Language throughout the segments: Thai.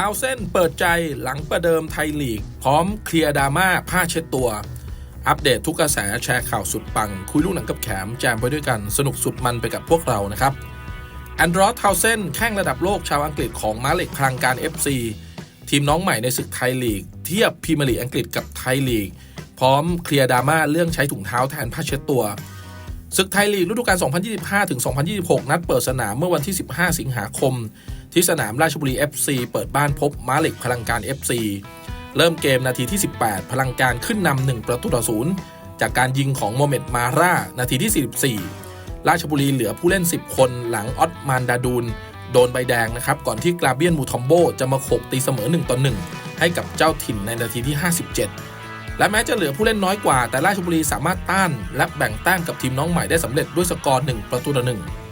ท้าเส้นเปิดใจหลังประเดิมไทยลีก พร้อมเคลียร์ดราม่าผ้าเช็ดตัว อัปเดตทุกกระแสแชร์ข่าวสุดปัง คุยลูกหนังกับแขมแจมไปด้วยกันสนุกสุดมันไปกับพวกเรานะครับแอนดรอสเทาเซนแข้งระดับโลกชาวอังกฤษของม้าเหล็กพลังการ FC ทีมน้องใหม่ในศึกไทยลีก เทียบพรีเมียร์ลีกอังกฤษกับไทยลีก พร้อมเคลียร์ดราม่าเรื่องใช้ถุงเท้าแทนผ้าเช็ดตัวศึกไทยลีกฤดูกาล 2025-2026 นัดเปิดสนามเมื่อวันที่ 15 สิงหาคม ที่สนามราชบุรี FC เปิดบ้านพบม้าเหล็กพลังการ FC เริ่มเกมนาทีที่ 18 พลังการขึ้นนำ1ประตูต่อศูนย์จากการยิงของโมเมดมาร่า นาทีที่ 44 ราชบุรีเหลือผู้เล่น 10 คนหลังออตมานดาดูนโดนใบแดงนะครับ ก่อนที่กราเบียนมูทอมโบจะมาโขกตีเสมอ1ต่อ1ให้กับเจ้าถิ่นในนาทีที่ 57 และแม้จะเหลือผู้เล่นน้อยกว่า แต่ราชบุรีสามารถต้าน และแบ่งแต้มกับทีมน้องใหม่ได้สำเร็จด้วยสกอร์1ประตูต่อ1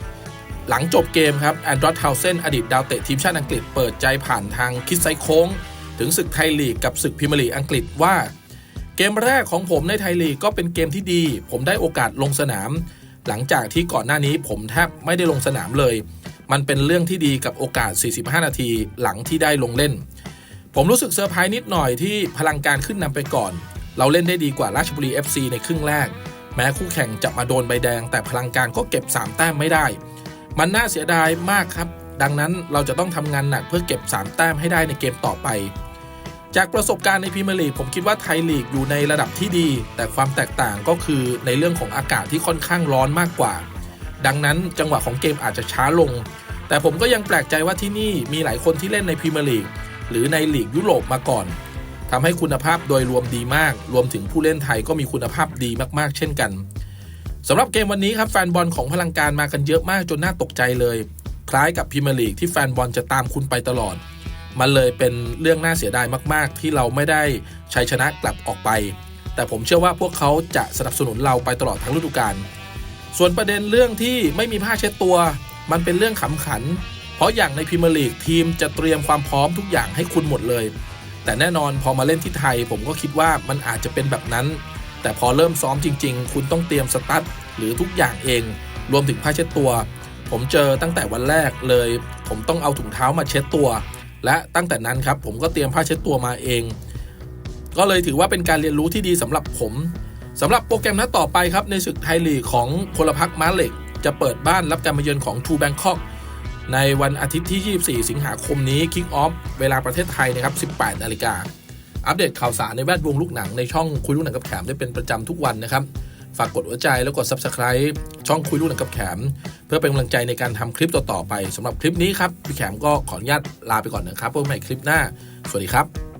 หลังจบเกมครับแอนดรอสเทาเซนอดีตดาวเตะทีมชาติอังกฤษเปิดใจผ่านทางคิดไซโค้ง ถึงศึกไทยลีกกับศึกพรีเมียร์ลีอังกฤษว่า เกมแรกของผมในไทยลีกก็เป็นเกมที่ดี ผมได้โอกาสลงสนาม หลังจากที่ก่อนหน้านี้ผมแทบไม่ได้ลงสนามเลย มันเป็นเรื่องที่ดีกับโอกาส 45 นาทีหลังที่ได้ลงเล่น ผมรู้สึกเซอร์ไพรส์นิดหน่อยที่พลังการขึ้นนำไปก่อน เราเล่นได้ดีกว่าราชบุรี FC ในครึ่งแรก แม้คู่แข่งจะมาโดนใบแดง แต่พลังการก็เก็บ 3 แต้มไม่ได้ มันน่าเสียดายมากครับ ดังนั้นเราจะต้องทำงานหนักเพื่อเก็บ 3 แต้มให้ได้ในเกมต่อไป จากประสบการณ์ในพรีเมียร์ลีกผมคิดว่าไทยลีกอยู่ในระดับที่ดี แต่ความแตกต่างก็คือในเรื่องของอากาศที่ค่อนข้างร้อนมากกว่า ดังนั้นจังหวะของเกมอาจจะช้าลง แต่ผมก็ยังแปลกใจว่าที่นี่มีหลายคนที่เล่นในพรีเมียร์ลีกหรือในลีกยุโรปมาก่อนทำให้คุณภาพโดยรวมดีมาก รวมถึงผู้เล่นไทยก็มีคุณภาพดีมากๆ เช่นกัน สำหรับเกมวันนี้ครับแฟนบอลของพลังการมากันเยอะมากจนน่าตกใจเลย คล้ายกับพรีเมียร์ลีกที่แฟนบอลจะตามคุณไปตลอด มันเลยเป็นเรื่องน่าเสียดายมากๆ ที่เราไม่ได้ชัยชนะกลับออกไป แต่ผมเชื่อว่าพวกเขาจะสนับสนุนเราไปตลอดทั้งฤดูกาลส่วนประเด็นเรื่องที่ไม่มีผ้าเช็ดตัว มันเป็นเรื่องขำขัน เพราะอย่างในพรีเมียร์ลีกทีมจะเตรียมความพร้อมทุกอย่างให้คุณหมดเลย แต่แน่นอนพอมาเล่นที่ไทย ผมก็คิดว่ามันอาจจะเป็นแบบนั้น แต่พอเริ่มซ้อมจริง ๆ คุณต้องเตรียมสตั๊ดหรือทุกอย่างเอง รวมถึงผ้าเช็ดตัว ผมเจอตั้งแต่วันแรกเลย ผมต้องเอาถุงเท้ามาเช็ดตัว และตั้งแต่นั้นครับผมก็เตรียมผ้าเช็ดตัวมาเอง ก็เลยถือว่าเป็นการเรียนรู้ที่ดีสำหรับผมสำหรับโปรแกรมนัดต่อไปครับในศึกไทยลีกของพลพักม้าเหล็ก จะเปิดบ้านรับการมาเยือนของทูแบงคอกในวันอาทิตย์ที่ 24 สิงหาคมนี้คิกออฟเวลาประเทศไทยนะครับ 18 นาฬิกา อัปเดตข่าวสารในแวดวงลูกหนังในช่องคุยลูกหนังกับแขมได้เป็นประจำทุกวันนะครับ ฝากกดหัวใจแล้วกด Subscribe ช่องคุยลูกหนังกับแขม เพื่อเป็นกำลังใจในการทำคลิปต่อๆไปสำหรับคลิปนี้ครับพี่แขมก็ขออนุญาตลาไปก่อนนะครับพบกันใหม่คลิปหน้า สวัสดีครับ